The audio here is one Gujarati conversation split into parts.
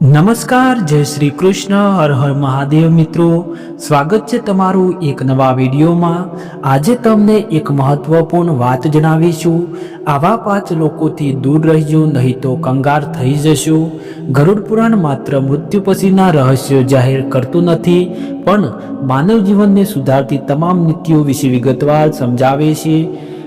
નમસ્કાર, જય શ્રી કૃષ્ણ, હર હર મહાદેવ મિત્રો. સ્વાગત છે તમારું એક નવા વિડીયોમાં. આજે તમને એક મહત્વપૂર્ણ વાત જણાવીશું. આવા પાંચ લોકોથી દૂર રહેજો, નહીં તો કંગાર થઈ જશો. ગરુડ પુરાણ માત્ર મૃત્યુ પછીના રહસ્યો જાહેર કરતું નથી, પણ માનવ જીવનને સુધારતી તમામ નીતિઓ વિશે વિગતવાર સમજાવે છે.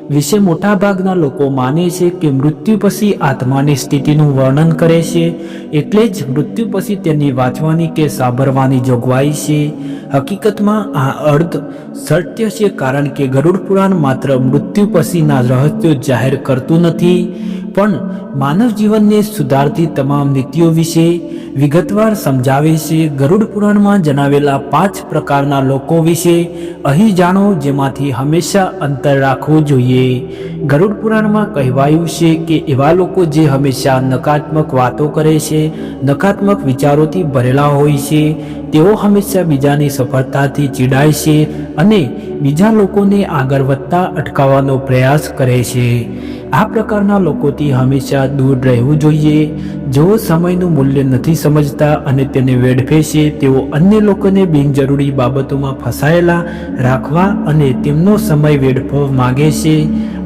વિશે મોટાભાગના લોકો માને છે કે મૃત્યુ પછી આત્માની સ્થિતિનું વર્ણન કરે છે, એટલે જ મૃત્યુ પછી તેની વાંચવાની કે સાંભળવાની જોગવાઈ છે. હકીકતમાં આ અર્ધ સત્ય છે કારણ કે ગરુડ પુરાણ માત્ર મૃત્યુ પછીના રહસ્યો જાહેર કરતું નથી. પણ માનવ જીવનને સુધારતી તમામ નીતિઓ વિશે વિગતવાર સમજાવે છે. ગરુડ પુરાણમાં જણાવેલા પાંચ પ્રકારના લોકો વિશે અહીં જાણો, જેમાંથી હંમેશા અંતર રાખવું જોઈએ. ગરુડ પુરાણમાં કહેવાયું છે કે એવા લોકો જે હંમેશા નકારાત્મક વાતો કરે છે, નકારાત્મક વિચારોથી ભરેલા હોય છે. તેઓ હંમેશા બીજાની સફળતાથી ચીડાય છે અને બીજા લોકોને આગળ વધતા અટકાવવાનો પ્રયાસ કરે છે. આ પ્રકારના લોકોથી હંમેશા દૂર રહેવું જોઈએ. જેઓ સમયનું મૂલ્ય નથી સમજતા અને તેને વેડફે છે તેઓ અન્ય લોકોને બિનજરૂરી બાબતોમાં ફસાયેલા રાખવા અને તેમનો સમય વેડફવા માગે છે.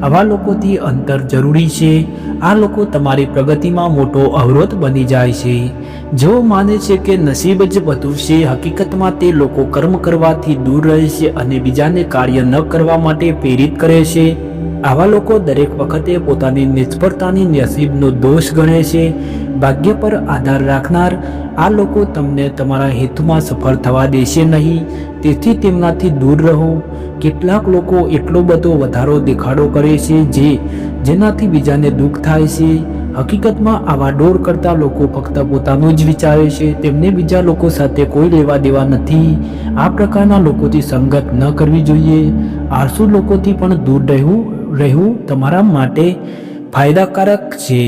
આવા લોકોથી અંતર જરૂરી છે. આ લોકો તમારી પ્રગતિમાં મોટો અવરોધ બની જાય છે. જેઓ માને છે કે નસીબ જ બધું છે, હકીકતમાં તે લોકો કર્મ કરવાથી દૂર રહે છે અને બીજાને કાર્ય ન કરવા માટે પ્રેરિત કરે છે. આવા લોકો દરેક વખતે પોતાની નિષ્ફળતાની નસીબનો દોષ ગણે છે. ભાગ્ય પર આધાર રાખનાર આ લોકો તમને તમારા હેતુમાં સફળ થવા દેશે નહીં. તેથી તેમનાથી દૂર રહો. કેટલાક લોકો એટલો બધો વધારો દેખાડો કરે છે, જે જેનાથી બીજાને દુઃખ થાય છે. હકીકતમાં આવા ડોર કરતા લોકો ફક્ત પોતાનું જ વિચારે છે, તેમને બીજા લોકો સાથે કોઈ લેવા દેવા નથી. આ પ્રકારના લોકોથી સંગત ન કરવી જોઈએ. આળસુ લોકોથી પણ દૂર રહેવું રહેવું તમારા માટે ફાયદાકારક છે.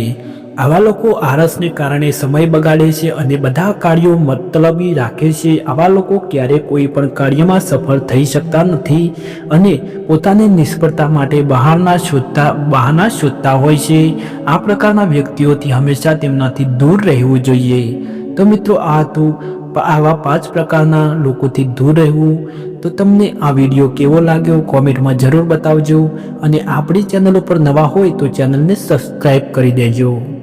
આવા લોકો આરસને કારણે સમય બગાડે છે અને બધા કાર્યો મતલબી રાખે છે. આવા લોકો ક્યારેય કોઈ પણ કાર્યમાં સફળ થઈ શકતા નથી અને પોતાની નિષ્ફળતા માટે બહારના શોધતા, બહાના શોધતા હોય છે. આ પ્રકારના વ્યક્તિઓથી હંમેશા તેમનાથી દૂર રહેવું જોઈએ. તો મિત્રો, આ હતું આવા પાંચ પ્રકારના લોકોથી દૂર રહેવું. તો તમને આ વીડિયો કેવો લાગ્યો? કોમેન્ટમાં જરૂર બતાવજો અને આપણી ચેનલ ઉપર નવા હોય તો ચેનલને સબસ્ક્રાઈબ કરી દેજો.